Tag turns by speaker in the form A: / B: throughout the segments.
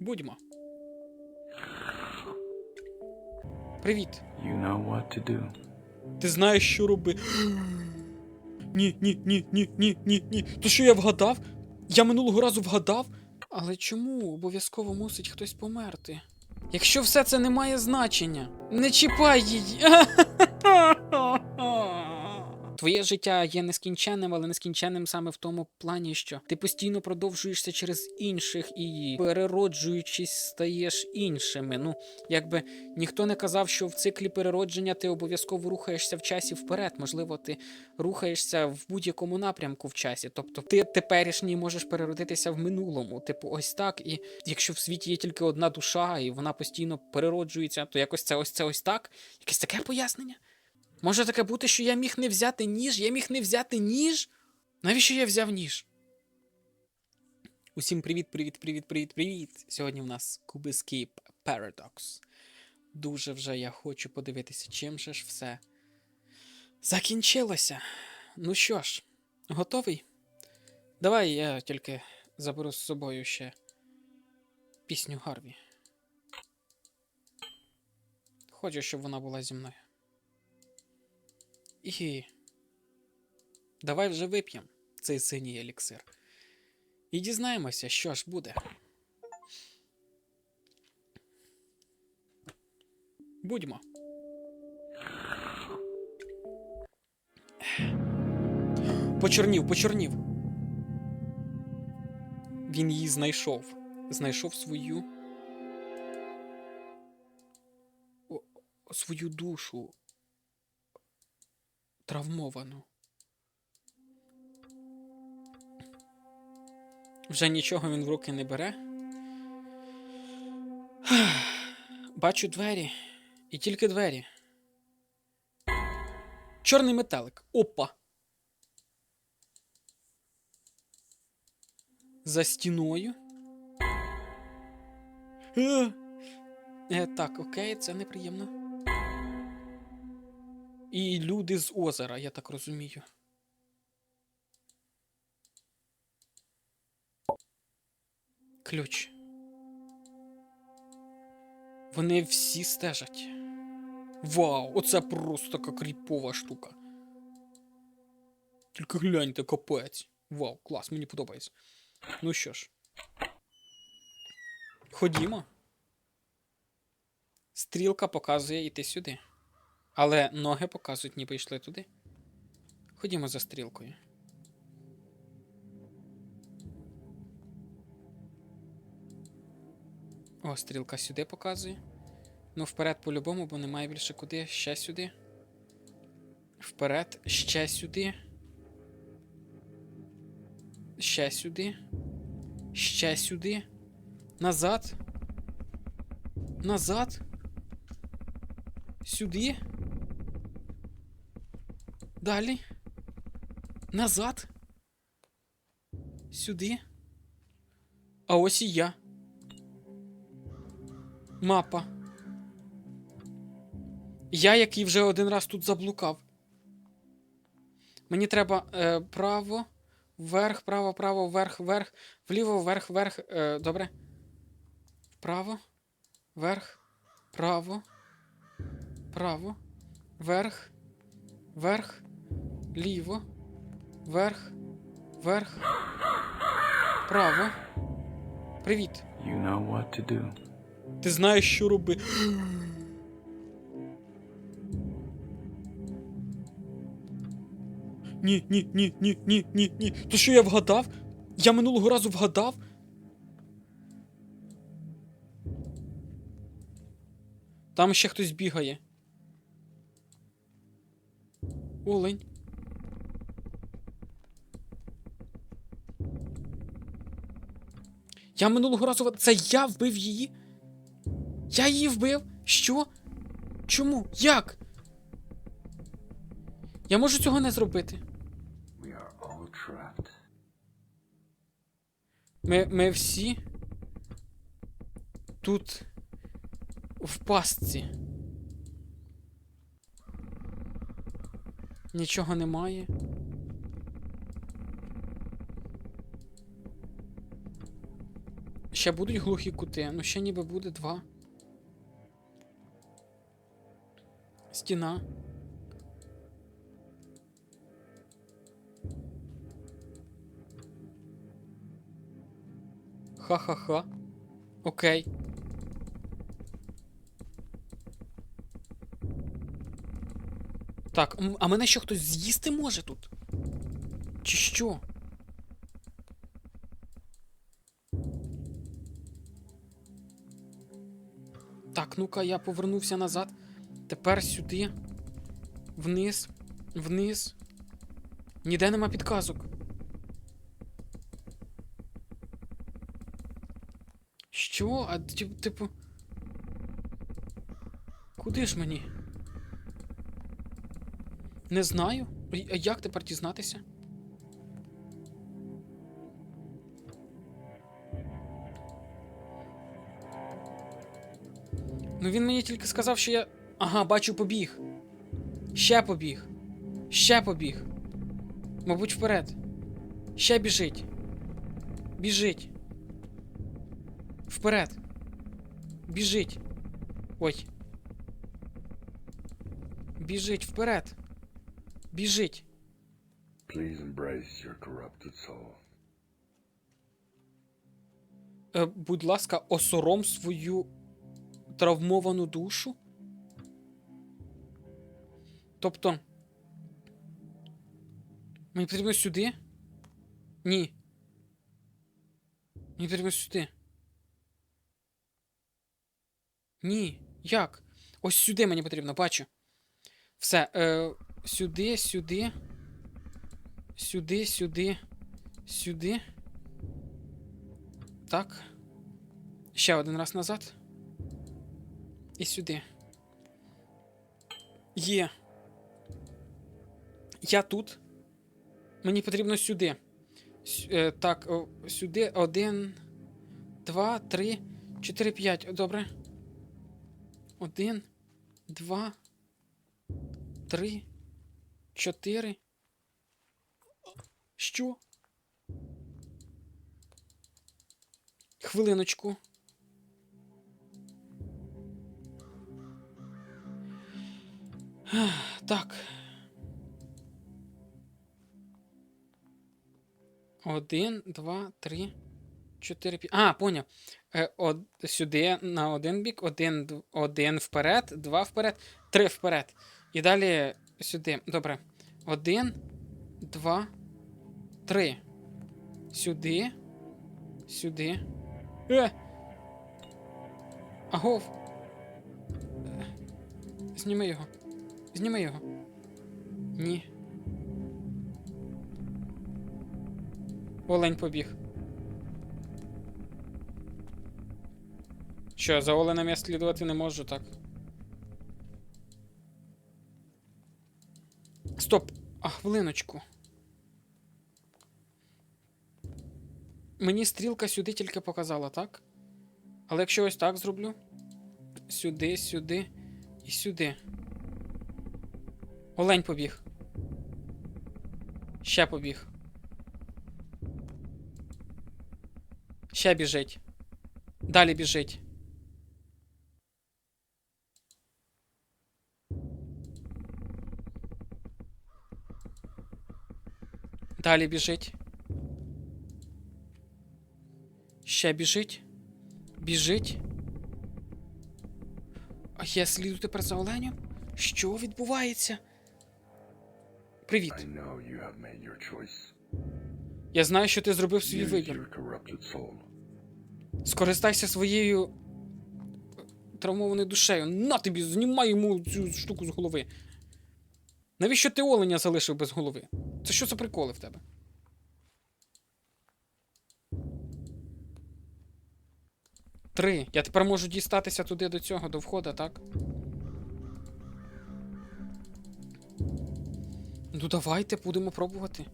A: Будьмо. Привіт.
B: You know what to do.
A: Ти знаєш, що роби. Ні, ні, ні, ні, ні, ні, ні. То що я вгадав? Я минулого разу вгадав. Але чому обов'язково мусить хтось померти? Якщо все це не має значення, не чіпай її. Твоє життя є нескінченним, але нескінченним саме в тому плані, що ти постійно продовжуєшся через інших і перероджуючись, стаєш іншими. Ну, якби ніхто не казав, що в циклі переродження ти обов'язково рухаєшся в часі вперед. Можливо, ти рухаєшся в будь-якому напрямку в часі. Тобто ти теперішній можеш переродитися в минулому. Типу, ось так. І якщо в світі є тільки одна душа, і вона постійно перероджується, то якось це ось це ось так. Якесь таке пояснення. Може таке бути, що я міг не взяти ніж? Я міг не взяти ніж? Навіщо я взяв ніж? Усім привіт, привіт, привіт, привіт, привіт. Сьогодні в нас Кубискейп Paradox. Дуже вже я хочу подивитися, чим же ж все закінчилося. Ну що ж, готовий? Давай я тільки заберу з собою ще пісню Гарві. Хочу, щоб вона була зі мною. І. Давай вже вип'ємо цей синій еліксир. І дізнаємося, що ж буде. Будьмо. Почорнів, почорнів. Він її знайшов. Знайшов свою. О- свою душу. Травмовану. Вже нічого він в руки не бере. Бачу двері. І тільки двері. Чорний метелик. Опа. За стіною. Е, так, окей, це неприємно. І люди з озера, я так розумію. Ключ. Вони всі стежать. Вау, оце просто така кріпова штука. Тільки гляньте, капець. Вау, клас, мені подобається. Ну що ж. Ходімо. Стрілка показує йти сюди. Але ноги показують, ніби йшли туди. Ходімо за стрілкою. О, стрілка сюди показує. Ну, вперед по-любому, бо немає більше куди. Ще сюди. Вперед, ще сюди. Ще сюди. Ще сюди. Назад. Назад. Сюди. Далі. Назад. Сюди. А ось і я. Мапа. Я, який вже один раз тут заблукав. Мені треба е, право, вверх, право, право, вверх, вверх, вліво, вверх, вверх. Е, добре. Вправо, вверх, право, право, вверх, вверх, ліво, вверх, вверх, право. Привіт.
B: You know what to do.
A: Ти знаєш, що роби. Ні, ні, ні, ні, ні, ні, ні. То що я вгадав? Я минулого разу вгадав. Там ще хтось бігає. Олень. Я минулого разу. Це я вбив її? Я її вбив? Що? Чому? Як? Я можу цього не зробити. Ми, ми всі тут в пастці. Нічого немає. Ще ще будуть глухі кути. Ну, ще ніби буде два. Стіна. Ха-ха-ха. Окей. Так, а мене що хтось з'їсти може тут? Чи що? Ну-ка, я повернувся назад. Тепер сюди. Вниз. Вниз. Ніде нема підказок. Що? А типу. Куди ж мені? Не знаю. Як тепер дізнатися? Ну він мені тільки сказав, що я. Ага, бачу, побіг. Ще побіг. Ще побіг. Мабуть, вперед. Ще біжить. Біжить. Вперед. Біжить. Ой. Біжить вперед. Біжить.
B: Please embrace your corrupted soul.
A: Е, будь ласка, осором свою травмовану душу. Тобто. Мені потрібно сюди? Ні. Мені потрібно сюди. Ні. Як? Ось сюди мені потрібно, бачу. Все. Е, сюди, сюди. Сюди, сюди. Сюди. Так. Ще один раз назад. І сюди. Є. Я тут. Мені потрібно сюди. С- е, так, сюди. Один, два, три, чотири, п'ять. Добре. Один, два, три, чотири. Що? Хвилиночку. Так. Один, два, три, чотири, п'ять. А, поняв. Е, од... Сюди на один бік, один, один вперед, два вперед, три вперед. І далі сюди. Добре. Один, два, три. Сюди. Сюди. Е! Агов. Е, Зніми його. Зніми його. Ні. Олень побіг. Що, за оленем я слідувати не можу, так? Стоп! А хвилиночку. Мені стрілка сюди тільки показала, так? Але якщо ось так зроблю. Сюди, сюди і сюди. Олень побіг. Ще побіг. Ще біжить. Далі біжить. Далі біжить. Ще біжить. Біжить. А я сліду тепер за оленем? Що відбувається? Привіт. Я знаю, що ти зробив свій вибір. Скористайся своєю е, травмованою душею. На тобі, знімай йому цю штуку з голови. Навіщо ти оленя залишив без голови? Це що за приколи в тебе? Три. Я тепер можу дістатися туди до цього, до входа, так? Ну давайте будемо пробувати.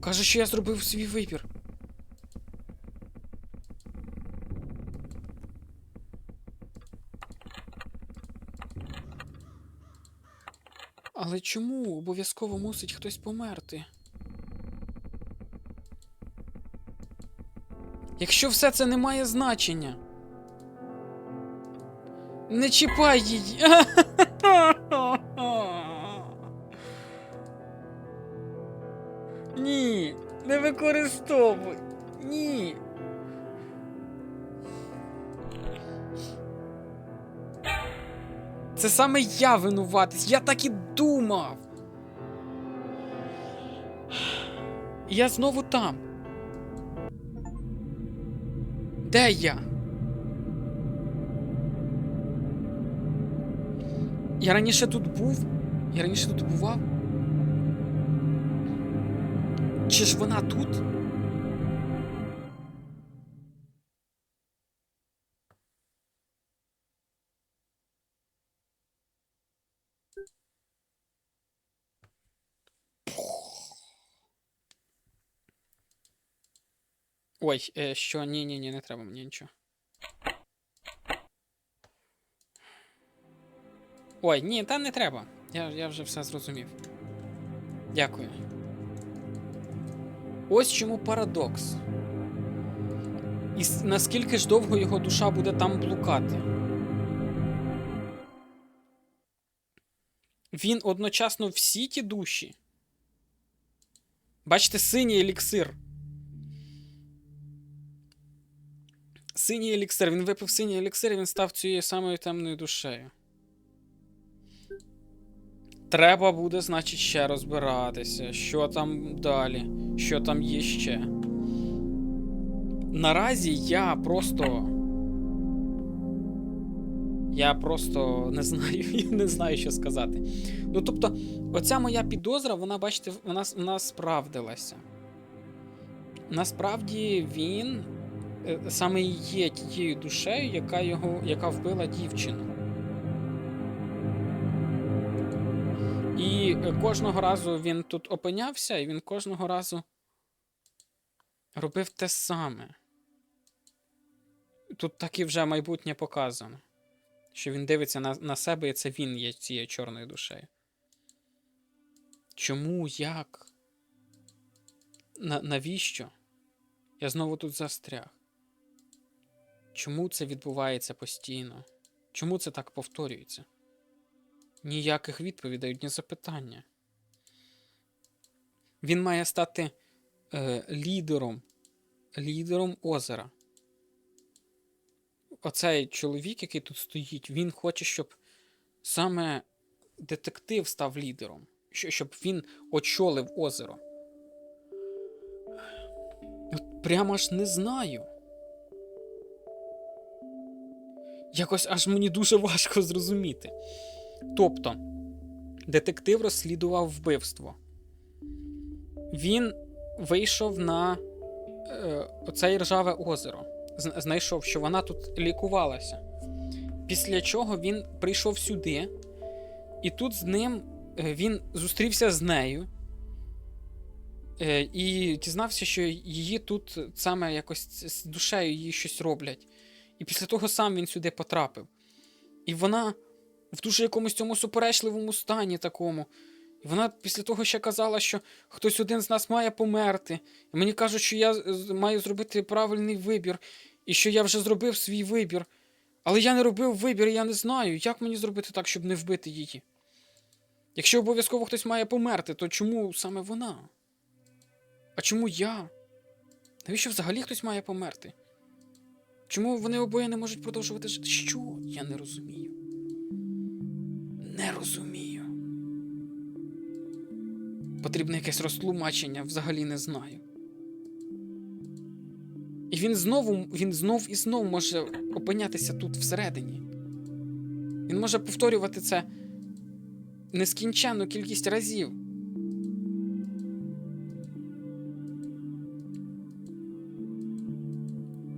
A: Каже, що я зробив свій вибір. Але чому обов'язково мусить хтось померти? Якщо все це не має значення. Не чіпай її. використовуй. Ні. Це саме я винуватись. Я так і думав. Я знову там. Де я? Я раніше тут був? Я раніше тут бував? Чи ж вона тут? Ой, е, що? Ні, ні, ні, не треба мені нічого. Ой, ні, та не треба. Я, я вже все зрозумів. Дякую. Ось чому парадокс. І наскільки ж довго його душа буде там блукати? Він одночасно всі ті душі. Бачите, синій еліксир. Синій еліксир. Він випив синій еліксир, і він став цією самою темною душею. Треба буде, значить, ще розбиратися, що там далі, що там є ще. Наразі я просто. Я просто не знаю, не знаю, що сказати. Ну, тобто, оця моя підозра, вона, бачите, вона, вона справдилася. Насправді він е, саме є тією душею, яка його, яка вбила дівчину. І е, кожного разу він тут опинявся, і він кожного разу робив те саме. Тут так і вже майбутнє показано. Що він дивиться на, на себе, і це він є цією чорною душею. Чому, як? На, навіщо? Я знову тут застряг. Чому це відбувається постійно? Чому це так повторюється? Ніяких відповідей, ні запитання. Він має стати е, лідером, лідером озера. Оцей чоловік, який тут стоїть, він хоче, щоб саме детектив став лідером, щоб він очолив озеро. От прямо аж не знаю. Якось аж мені дуже важко зрозуміти. Тобто, детектив розслідував вбивство. Він вийшов на е, оце ржаве озеро. Знайшов, що вона тут лікувалася. Після чого він прийшов сюди, і тут з ним е, він зустрівся з нею. Е, і дізнався, що її тут саме якось з душею її щось роблять. І після того сам він сюди потрапив. І вона в дуже якомусь цьому суперечливому стані такому. І вона після того ще казала, що хтось один з нас має померти. І мені кажуть, що я маю зробити правильний вибір, і що я вже зробив свій вибір. Але я не робив вибір, і я не знаю, як мені зробити так, щоб не вбити її. Якщо обов'язково хтось має померти, то чому саме вона? А чому я? Навіщо взагалі хтось має померти? Чому вони обоє не можуть продовжувати жити? Що? Я не розумію. Не розумію. Потрібне якесь розтлумачення, взагалі не знаю. І він знову, він знов і знов може опинятися тут всередині. Він може повторювати це нескінченну кількість разів.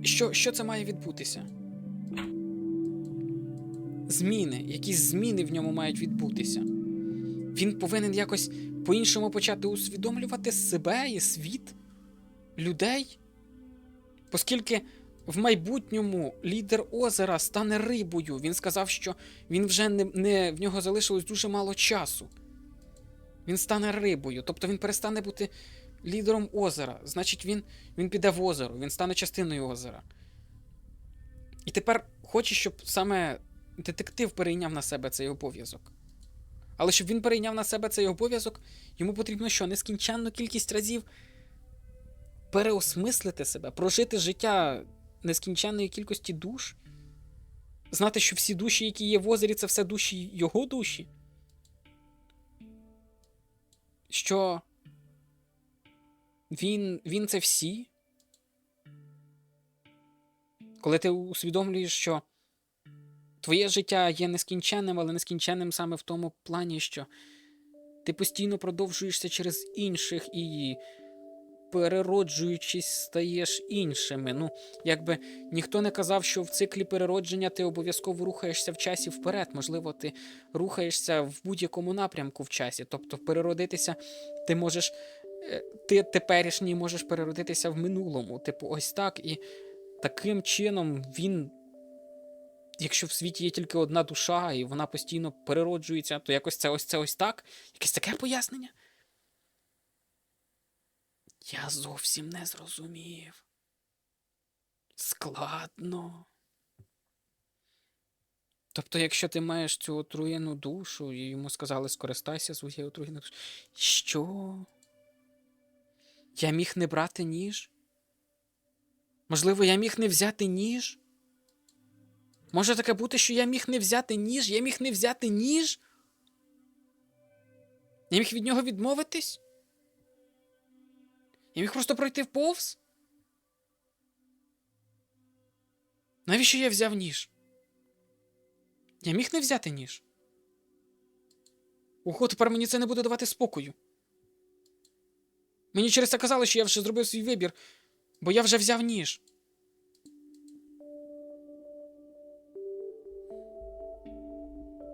A: Що, що це має відбутися? Зміни, якісь зміни в ньому мають відбутися. Він повинен якось по-іншому почати усвідомлювати себе і світ, людей. Оскільки в майбутньому лідер озера стане рибою. Він сказав, що він вже не, не в нього залишилось дуже мало часу. Він стане рибою, тобто він перестане бути лідером озера. Значить, він, він піде в озеро, він стане частиною озера. І тепер хоче, щоб саме детектив перейняв на себе цей обов'язок. Але щоб він перейняв на себе цей обов'язок, йому потрібно що? Нескінченну кількість разів переосмислити себе, прожити життя нескінченної кількості душ, знати, що всі душі, які є в озері, це все душі його душі. Що він, він це всі. Коли ти усвідомлюєш, що твоє життя є нескінченним, але нескінченним саме в тому плані, що ти постійно продовжуєшся через інших і, перероджуючись, стаєш іншими. Ну, якби ніхто не казав, що в циклі переродження ти обов'язково рухаєшся в часі вперед. Можливо, ти рухаєшся в будь-якому напрямку в часі. Тобто, переродитися ти можеш. е, Ти теперішній можеш переродитися в минулому. Типу, ось так. І таким чином він якщо в світі є тільки одна душа, і вона постійно перероджується, то якось це ось це ось так? Якесь таке пояснення? Я зовсім не зрозумів. Складно. Тобто, якщо ти маєш цю отруєну душу, і йому сказали, скористайся своєю отруєною душою. Що? Я міг не брати ніж? Можливо, я міг не взяти ніж? Може таке бути, що я міг не взяти ніж? Я міг не взяти ніж? Я міг від нього відмовитись? Я міг просто пройти вповз? Навіщо я взяв ніж? Я міг не взяти ніж? Ого, тепер мені це не буде давати спокою. Мені через це казали, що я вже зробив свій вибір, бо я вже взяв ніж.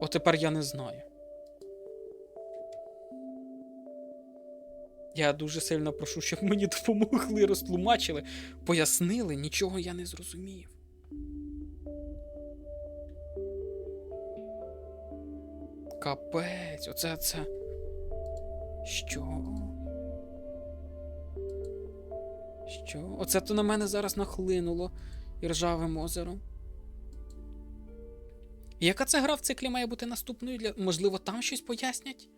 A: От тепер я не знаю. Я дуже сильно прошу, щоб мені допомогли, розтлумачили, пояснили, нічого я не зрозумів. Капець, оце це. Що? Що? Оце то на мене зараз нахлинуло іржавим озером. І Яка це гра в циклі має бути наступною для. Можливо, там щось пояснять?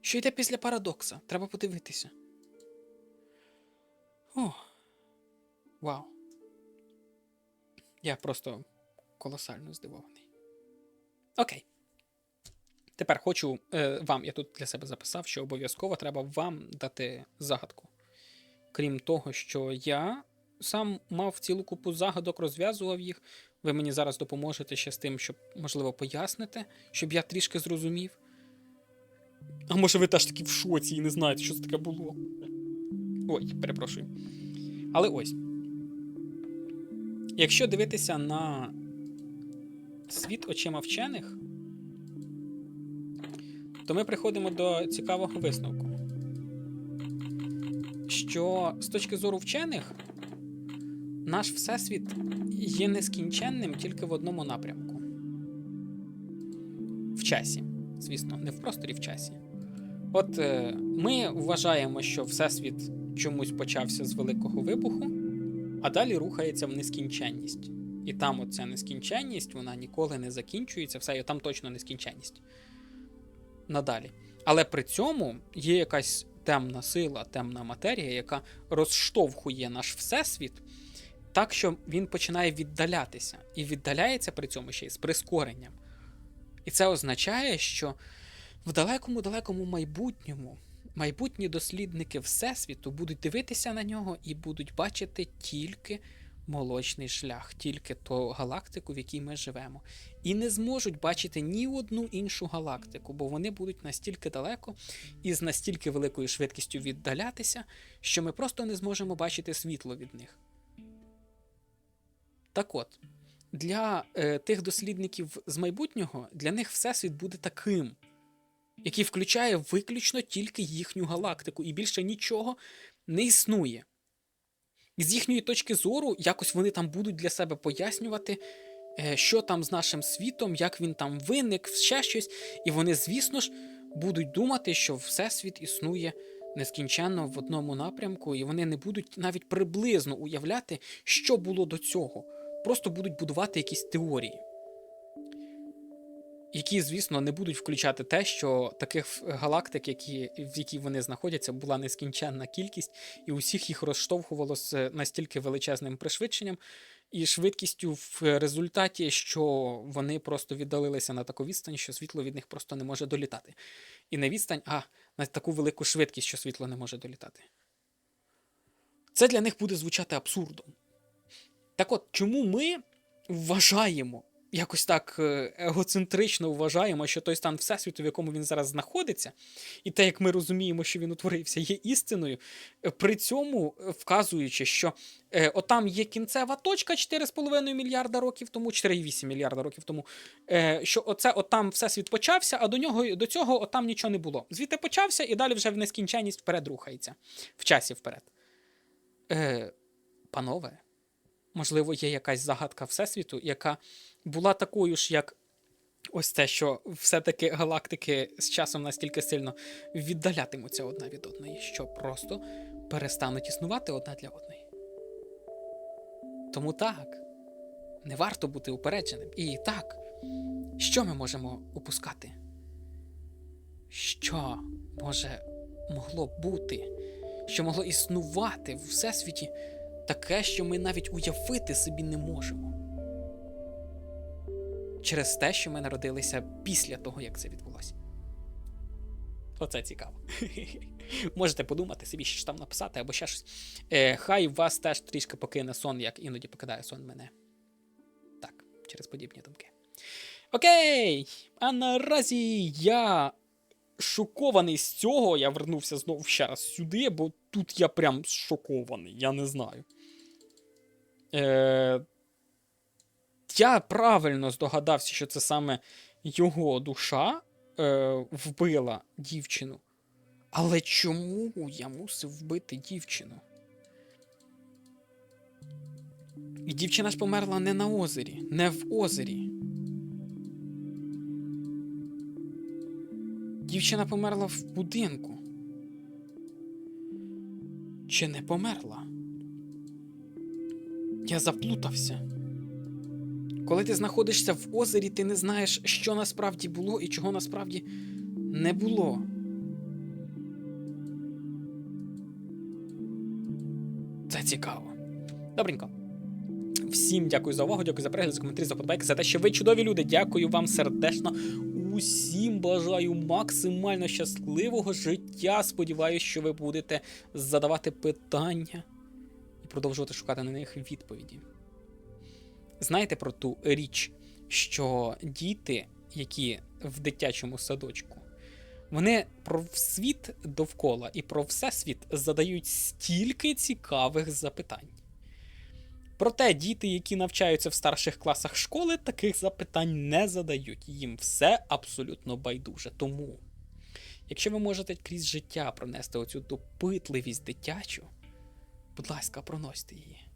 A: Що йде після парадокса? Треба подивитися. О. Вау. Я просто колосально здивований. Окей. Тепер хочу е, вам, я тут для себе записав, що обов'язково треба вам дати загадку. Крім того, що я сам мав цілу купу загадок, розв'язував їх. Ви мені зараз допоможете ще з тим, щоб, можливо, поясните, щоб я трішки зрозумів. А може ви теж таки в шоці і не знаєте, що це таке було. Ой, перепрошую. Але ось. Якщо дивитися на світ очима вчених, то ми приходимо до цікавого висновку. Що з точки зору вчених, наш всесвіт є нескінченним тільки в одному напрямку. В часі. Звісно, не в просторі в часі. От е, ми вважаємо, що Всесвіт чомусь почався з великого вибуху, а далі рухається в нескінченність. І там оця нескінченність, вона ніколи не закінчується, все, і там точно нескінченність. Надалі. Але при цьому є якась темна сила, темна матерія, яка розштовхує наш всесвіт так, що він починає віддалятися. І віддаляється при цьому ще й з прискоренням. І це означає, що в далекому-далекому майбутньому майбутні дослідники Всесвіту будуть дивитися на нього і будуть бачити тільки молочний шлях, тільки ту галактику, в якій ми живемо. І не зможуть бачити ні одну іншу галактику, бо вони будуть настільки далеко і з настільки великою швидкістю віддалятися, що ми просто не зможемо бачити світло від них. Так от, для е, тих дослідників з майбутнього, для них Всесвіт буде таким, який включає виключно тільки їхню галактику, і більше нічого не існує. І з їхньої точки зору, якось вони там будуть для себе пояснювати, е, що там з нашим світом, як він там виник, ще щось. І вони, звісно ж, будуть думати, що Всесвіт існує нескінченно в одному напрямку, і вони не будуть навіть приблизно уявляти, що було до цього. Просто будуть будувати якісь теорії. Які, звісно, не будуть включати те, що таких галактик, які, в якій вони знаходяться, була нескінченна кількість, і усіх їх розштовхувало з настільки величезним пришвидшенням і швидкістю в результаті, що вони просто віддалилися на таку відстань, що світло від них просто не може долітати. І не відстань, а на таку велику швидкість, що світло не може долітати. Це для них буде звучати абсурдом. Так от, чому ми вважаємо, якось так е, егоцентрично вважаємо, що той стан Всесвіту, в якому він зараз знаходиться, і те, як ми розуміємо, що він утворився, є істиною, при цьому вказуючи, що е, отам є кінцева точка 4,5 мільярда років тому, 4,8 мільярда років тому, е, що оце отам Всесвіт почався, а до нього до цього отам нічого не було. Звідти почався і далі вже в нескінченність вперед рухається, в часі вперед. Е, панове, можливо, є якась загадка Всесвіту, яка була такою ж, як ось те, що все-таки галактики з часом настільки сильно віддалятимуться одна від одної, що просто перестануть існувати одна для одної. Тому так, не варто бути упередженим. І так, що ми можемо упускати? Що може могло бути, що могло існувати в всесвіті таке, що ми навіть уявити собі не можемо? Через те, що ми народилися після того, як це відбулося. Оце цікаво. Можете подумати собі, що там написати або ще щось. Е, хай вас теж трішки покине сон, як іноді покидає сон мене. Так, через подібні думки. Окей! А наразі я шокований з цього. Я вернувся знову ще раз сюди, бо тут я прям шокований, я не знаю. Е, я правильно здогадався, що це саме його душа е, вбила дівчину. Але чому я мусив вбити дівчину? І дівчина ж померла не на озері, не в озері. Дівчина померла в будинку. Чи не померла? Я заплутався. Коли ти знаходишся в озері, ти не знаєш, що насправді було і чого насправді не було. Це цікаво. Добренько. Всім дякую за увагу, дякую за перегляд, за коментарі, за подбайки, за те, що ви чудові люди. Дякую вам сердечно. Усім бажаю максимально щасливого життя. Сподіваюсь, що ви будете задавати питання і продовжувати шукати на них відповіді. Знаєте про ту річ, що діти, які в дитячому садочку, вони про світ довкола і про всесвіт задають стільки цікавих запитань. Проте діти, які навчаються в старших класах школи, таких запитань не задають. Їм все абсолютно байдуже. Тому, якщо ви можете крізь життя пронести оцю допитливість дитячу, будь ласка, проносьте її.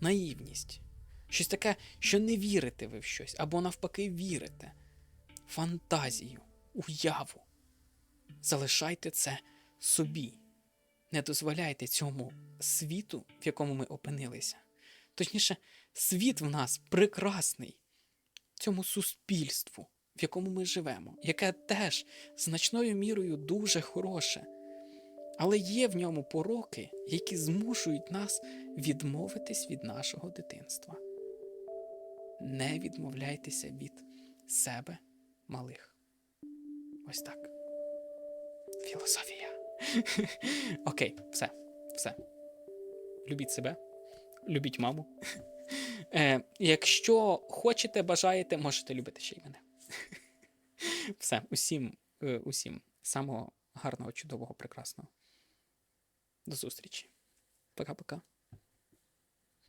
A: Наївність. Щось таке, що не вірите ви в щось, або навпаки вірите. Фантазію, уяву. Залишайте це собі. Не дозволяйте цьому світу, в якому ми опинилися. Точніше, світ в нас прекрасний, цьому суспільству, в якому ми живемо, яке теж значною мірою дуже хороше. Але є в ньому пороки, які змушують нас відмовитись від нашого дитинства. Не відмовляйтеся від себе малих. Ось так. Філософія. Окей, все, все. Любіть себе, любіть маму. Е, якщо хочете, бажаєте, можете любити ще й мене. Все, усім, е, усім самого гарного, чудового, прекрасного. До зустрічі. Пока-пока.